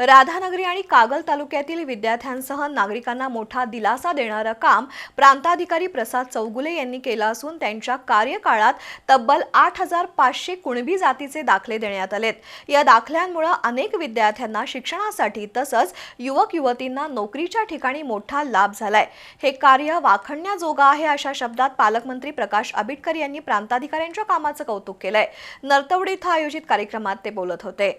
राधानगरी आणि कागल तालुक्यातील विद्यार्थ्यांसह नागरिकांना मोठा दिलासा देणारं काम प्रांताधिकारी प्रसाद चौगुले यांनी केलं असून त्यांच्या कार्यकाळात तब्बल आठ हजार पाचशे कुणबी जातीचे दाखले देण्यात आलेत. या दाखल्यांमुळे अनेक विद्यार्थ्यांना शिक्षणासाठी तसंच युवक युवतींना नोकरीच्या ठिकाणी मोठा लाभ झालाय. हे कार्य वाखणण्याजोगा आहे अशा शब्दात पालकमंत्री प्रकाश आबिटकर यांनी प्रांताधिकाऱ्यांच्या कामाचं कौतुक केलंय. नरतवडी इथं आयोजित कार्यक्रमात ते बोलत होते.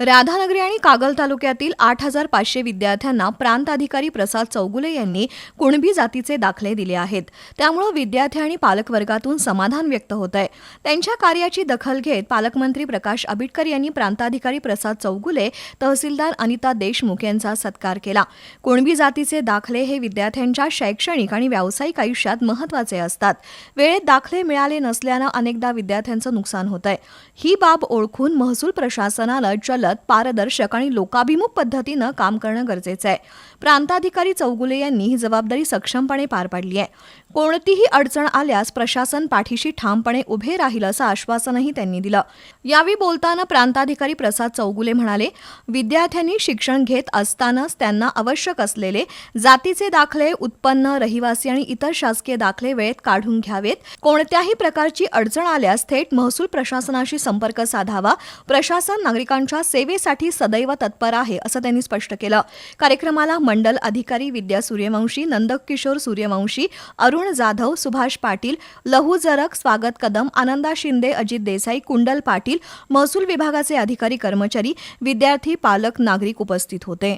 राधानगरी आणि कागल तालुक्यातील आठ हजार पाचशे विद्यार्थ्यांना प्रांताधिकारी प्रसाद चौगुले यांनी कुणबी जातीचे दाखले दिले आहेत. त्यामुळे विद्यार्थी आणि पालकवर्गातून समाधान व्यक्त होत आहे त्यांच्या कार्याची दखल घेत पालकमंत्री प्रकाश आबिटकर यांनी प्रांताधिकारी प्रसाद चौगुले तहसीलदार अनिता देशमुख यांचा सत्कार केला. कुणबी जातीचे दाखले हे विद्यार्थ्यांच्या शैक्षणिक आणि व्यावसायिक आयुष्यात महत्त्वाचे असतात. वेळेत दाखले मिळाले नसल्यानं अनेकदा विद्यार्थ्यांचं नुकसान होत आहे ही बाब ओळखून महसूल प्रशासनानं जलद पारदर्शक आणि लोकाभिमुख पद्धतीनं काम करणं गरजेचं आहे. प्रांताधिकारी चौगुले यांनी ही जबाबदारी सक्षमपणे पार पाडली आहे. कोणतीही अडचण आल्यास प्रशासन पाठीशी ठामपणे उभे राहील असं आश्वासनही त्यांनी दिलं. यावेळी बोलताना प्रांताधिकारी प्रसाद चौगुले म्हणाले विद्यार्थ्यांनी शिक्षण घेत असतानाच त्यांना आवश्यक असलेले जातीचे दाखले उत्पन्न रहिवासी आणि इतर शासकीय दाखले वेळेत काढून घ्यावेत. कोणत्याही प्रकारची अडचण आल्यास थेट महसूल प्रशासनाशी संपर्क साधावा. प्रशासन नागरिकांच्या सेवेसाठी सदैव तत्पर आहे असं त्यांनी स्पष्ट केलं. कार्यक्रमाला मंडल अधिकारी विद्या सूर्यवंशी नंदकिशोर सूर्यवंशी अरुण जाधव सुभाष पाटील लहू जरक स्वागत कदम आनंदा शिंदे अजित देसाई कुंडल पाटील महसूल विभागाचे अधिकारी कर्मचारी विद्यार्थी पालक नागरिक उपस्थित होते.